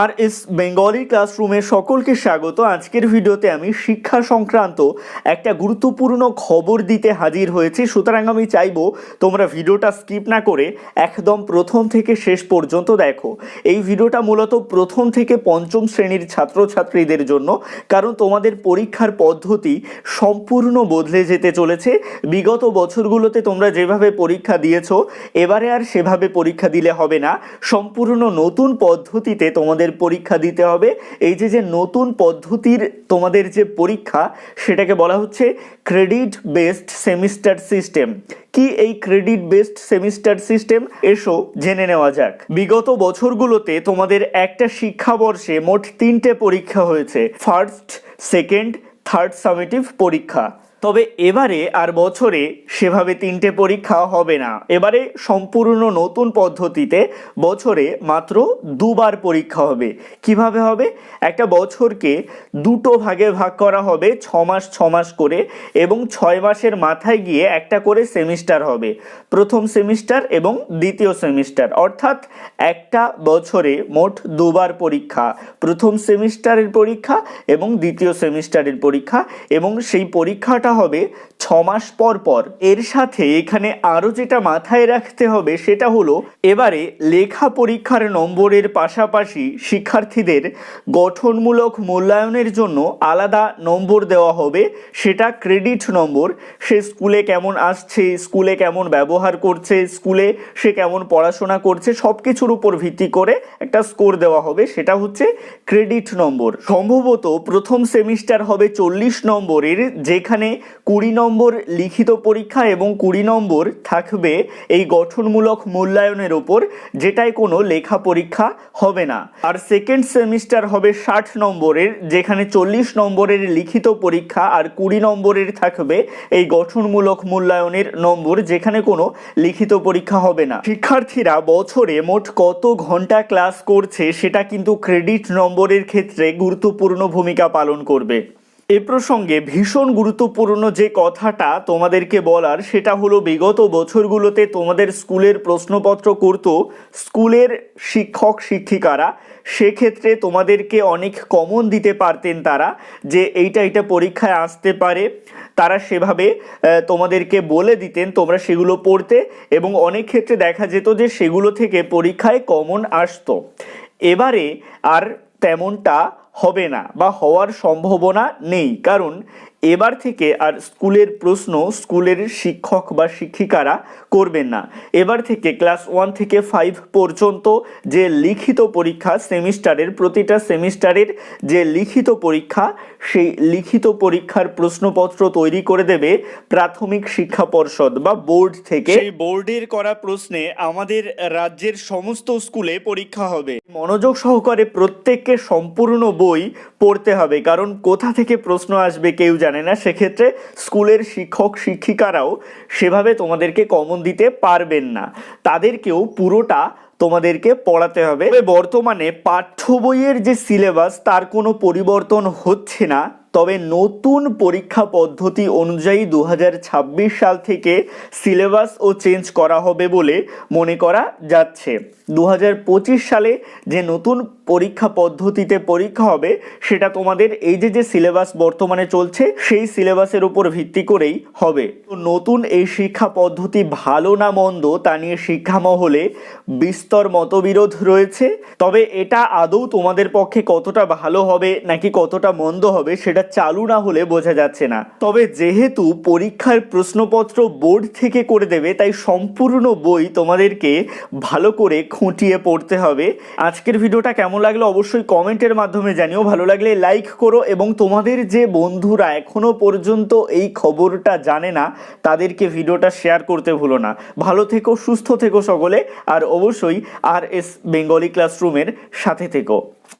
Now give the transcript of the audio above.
আর S Bengali ক্লাসরুমে সকলকে স্বাগত। আজকের ভিডিওতে আমি শিক্ষা সংক্রান্ত একটা গুরুত্বপূর্ণ খবর দিতে হাজির হয়েছি। সুতরাং আমি চাইব তোমরা ভিডিওটা স্কিপ না করে একদম প্রথম থেকে শেষ পর্যন্ত দেখো। এই ভিডিওটা মূলত প্রথম থেকে পঞ্চম শ্রেণির ছাত্রছাত্রীদের জন্য, কারণ তোমাদের পরীক্ষার পদ্ধতি সম্পূর্ণ বদলে যেতে চলেছে। বিগত বছরগুলোতে তোমরা যেভাবে পরীক্ষা দিয়েছ, এবারে আর সেভাবে পরীক্ষা দিলে হবে না। সম্পূর্ণ নতুন পদ্ধতিতে তোমাদের পরীক্ষা দিতে হবে। এই যে যে নতুন পদ্ধতির তোমাদের যে পরীক্ষা, সেটাকে বলা হচ্ছে ক্রেডিট বেসড সেমিস্টার সিস্টেম কি এই ক্রেডিট বেসড সেমিস্টার সিস্টেম এসো, জেনে নেওয়া যাক। বিগত বছরগুলোতে তোমাদের একটা শিক্ষাবর্ষে মোট তিনটে পরীক্ষা হয়েছে। ফার্স্ট সেকেন্ড থার্ড সামেটিভ পরীক্ষা। তবে এবারে আর বছরে সেভাবে তিনটে পরীক্ষা হবে না। এবারে সম্পূর্ণ নতুন পদ্ধতিতে বছরে মাত্র দুবার পরীক্ষা হবে। কীভাবে হবে? একটা বছরকে দুটো ভাগে ভাগ করা হবে, ছ মাস ছ মাস করে এবং ছয় মাসের মাথায় গিয়ে একটা করে সেমিস্টার হবে। প্রথম সেমিস্টার এবং দ্বিতীয় সেমিস্টার। অর্থাৎ একটা বছরে মোট দুবার পরীক্ষা। প্রথম সেমিস্টারের পরীক্ষা এবং দ্বিতীয় সেমিস্টারের পরীক্ষা এবং সেই পরীক্ষাটা হবে ছ মাস পর পর এর সাথে এখানে আরও যেটা মাথায় রাখতে হবে সেটা হলো, এবারে লেখা পরীক্ষার নম্বরের পাশাপাশি শিক্ষার্থীদের গঠনমূলক মূল্যায়নের জন্য আলাদা নম্বর দেওয়া হবে। সেটা ক্রেডিট নম্বর। সে স্কুলে কেমন আসছে, স্কুলে কেমন ব্যবহার করছে, স্কুলে সে কেমন পড়াশোনা করছে সব কিছুর উপর ভিত্তি করে একটা স্কোর দেওয়া হবে। সেটা হচ্ছে ক্রেডিট নম্বর। সম্ভবত প্রথম সেমিস্টার হবে চল্লিশ নম্বরের, যেখানে কুড়ি নম্বর লিখিত পরীক্ষা এবং কুড়ি নম্বর থাকবে এই গঠনমূলক মূল্যায়নের ওপর যেটায় কোনো লেখা পরীক্ষা হবে না। আর সেকেন্ড সেমিস্টার হবে ষাট নম্বরের, যেখানে চল্লিশ নম্বরের লিখিত পরীক্ষা আর কুড়ি নম্বরের থাকবে এই গঠনমূলক মূল্যায়নের নম্বর, যেখানে কোনো লিখিত পরীক্ষা হবে না। শিক্ষার্থীরা বছরে মোট কত ঘণ্টা ক্লাস করছে, সেটা কিন্তু ক্রেডিট নম্বরের ক্ষেত্রে গুরুত্বপূর্ণ ভূমিকা পালন করবে। এ প্রসঙ্গে ভীষণ গুরুত্বপূর্ণ যে কথাটা তোমাদেরকে বলার, সেটা হলো বিগত বছরগুলোতে তোমাদের স্কুলের প্রশ্নপত্র করত স্কুলের শিক্ষক, শিক্ষিকারা। সেক্ষেত্রে তোমাদেরকে অনেক কমন দিতে পারতেন তারা যে এইটা এটা পরীক্ষায় আসতে পারে। তারা সেভাবে তোমাদেরকে বলে দিতেন তোমরা সেগুলো পড়তে এবং অনেক ক্ষেত্রে দেখা যেত যে সেগুলো থেকে পরীক্ষায় কমন আসতো। এবারে আর তেমনটা হবে না বা হওয়ার সম্ভাবনা নেই। কারণ এবার থেকে আর স্কুলের প্রশ্ন স্কুলের শিক্ষক বা শিক্ষিকারা করবেন না। এবার থেকে ক্লাস ওয়ান থেকে ফাইভ পর্যন্ত যে লিখিত পরীক্ষা সেমিস্টারের প্রতিটা সেমিস্টারের যে লিখিত পরীক্ষা সেই লিখিত পরীক্ষার প্রশ্নপত্র তৈরি করে দেবে প্রাথমিক শিক্ষা পর্ষদ বা বোর্ড থেকে। সেই বোর্ডের করা প্রশ্নে আমাদের রাজ্যের সমস্ত স্কুলে পরীক্ষা হবে। মনোযোগ সহকারে প্রত্যেককে সম্পূর্ণ বই পড়তে হবে কারণ কোথা থেকে প্রশ্ন আসবে কেউ জানে না সেক্ষেত্রে স্কুলের শিক্ষক শিক্ষিকারাও সেভাবে তোমাদেরকে কমন দিতে পারবেন না। তাদেরকেও পুরোটা তোমাদেরকে পড়াতে হবে। বর্তমানে পাঠ্য বইয়ের যে সিলেবাস, তার কোনো পরিবর্তন হচ্ছে না। তবে নতুন পরীক্ষা পদ্ধতি অনুযায়ী দু হাজার ছাব্বিশ সাল থেকে সিলেবাস ও চেঞ্জ করা হবে বলে মনে করা যাচ্ছে। দু হাজার পঁচিশ সালে যে নতুন পরীক্ষা পদ্ধতিতে পরীক্ষা হবে, সেটা তোমাদের এই যে যে সিলেবাস বর্তমানে চলছে, সেই সিলেবাসের উপর ভিত্তি করেই হবে। নতুন এই শিক্ষা পদ্ধতি ভালো না মন্দ, তা নিয়ে শিক্ষা মহলে বিস্তর মতবিরোধ রয়েছে। তবে এটা আদৌ তোমাদের পক্ষে কতটা ভালো হবে, নাকি কতটা মন্দ হবে, সেটা চালু না হলে বোঝা যাচ্ছে না। তবে যেহেতু পরীক্ষার প্রশ্নপত্র বোর্ড থেকে করে দেবে, তাই সম্পূর্ণ বই তোমাদেরকে ভালো করে খুঁটিয়ে পড়তে হবে। আজকের ভিডিওটা কেমন লাগল অবশ্যই কমেন্টের মাধ্যমে জানিও। ভালো লাগলে লাইক করো এবং তোমাদের যে বন্ধুরা এখনও পর্যন্ত এই খবরটা জানে না, তাদেরকে ভিডিওটা শেয়ার করতে ভুলো না। ভালো থেকো, সুস্থ থেকো সকলে, আর অবশ্যই আর এস বেঙ্গলি ক্লাসরুমের সাথে থেকো।